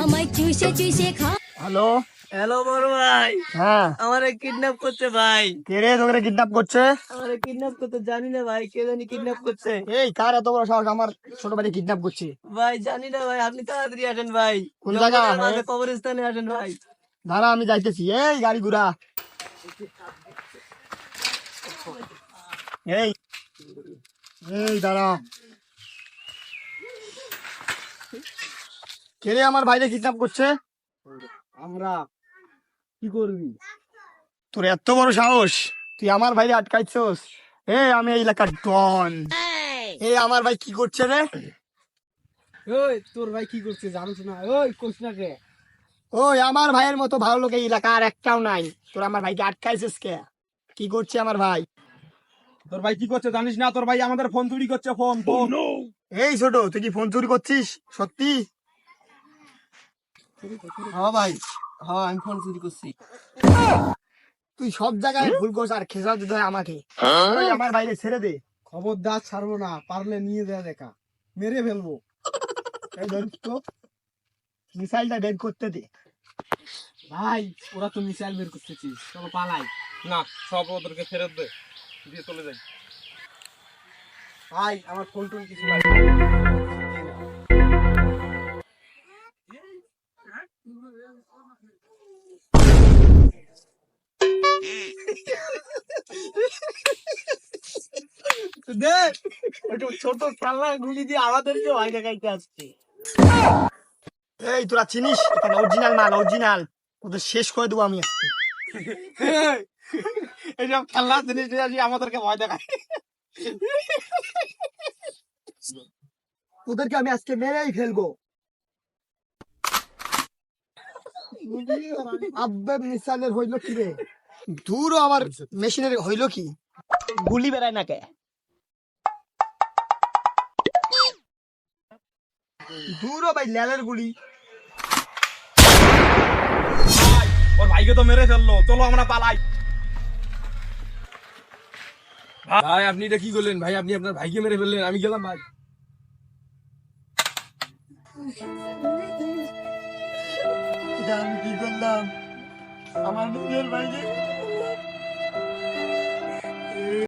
আমায় চুষে চুষে খা হ্যালো। হ্যালো বড় ভাই। হ্যাঁ। আমারে কিডন্যাপ করছে ভাই। কে রে তোকে কিডন্যাপ করছে? আমারে কিডন্যাপ করতে জানি না ভাই কে জানি কিডন্যাপ করছে। এই কার এত বড় সাহস? আমার ছোট ভাই কিডন্যাপ করছে। ভাই জানি না ভাই আপনি তাড়াতাড়ি আসেন ভাই। কোন জায়গা? জঙ্গলের হ্যাঁ? কবরস্থানে আসেন ভাই। দাঁড়া আমি যাইতেছি। এই গাড়ি ঘুরা এই। এই দাঁড়া কে রে আমার ভাইরে কিডন্যাপ করছে? আমরা। কি করবি? তোর এত বড় সাহস তুই আমার ভাইরে আটকাইছস? এ আমি এই এলাকার ডন। এ আমার ভাই কি করছে রে? ওই তোর ভাই কি করছে জানিস না? ওই কোচ না কে? ওই আমার ভাইয়ের মতো ভালো লোক এই এলাকা আর একটাও নাই। তোর আমার ভাইকে আটকাইছিস কে? কি করছে আমার ভাই? তোর ভাই কি করছে জানিস না? তোর ভাই আমাদের ফোন চুরি করছে ফোন ফোন এই ছোট তুই কি ফোন চুরি করছিস? সত্যি? হ্যাঁ ভাই হ্যাঁ আমি ফোন চুরি করছি। তুই সব জায়গায় ভুল করছ আর খেসা দিতে হয় আমাকে। ওই আমার বাইরে ছেড়ে দে। খবরদার ছাড়বো না পারলে নিয়ে দেয়া দেখা। মেরে ফেলব। এই ধর তো মিসাইলটা বের করতে দে। ভাই ওরা তো মিসাইল বের করতেছিস চলো পালাই। না সব ওদেরকে ফেরত দে দিয়ে চলে যাই। ভাই আমার ফোন টোন কিছু লাগবে। দেখ ছোট খেলনা গুলি দিয়ে আমাদেরকে ভয় দেখাইতে আসছে। এই তোরা চিনিস? এখানে অরিজিনাল মাল অরিজিনাল ওদের শেষ করে দেবো আমি আজকে। এইসব খেলনা জিনিস আমাদেরকে ভয় দেখায়। ওদেরকে আমি আজকে মেরেই ফেলব। আব্বে হইল কি রে? দূরও আমার মেশিনের হইল কি? গুলি বেড়ায় না কে? দূরও ভাই ল্যালের গুলি ভাই, ওর ভাইকে তো মেরে ফেলল। চলো আমরা পালাই। ভাই, আপনি এটা কি করলেন? ভাই, আপনি আপনার ভাইকে মেরে ফেললেন। আমি গেলাম ভাই। আমার নিজের ভাইকে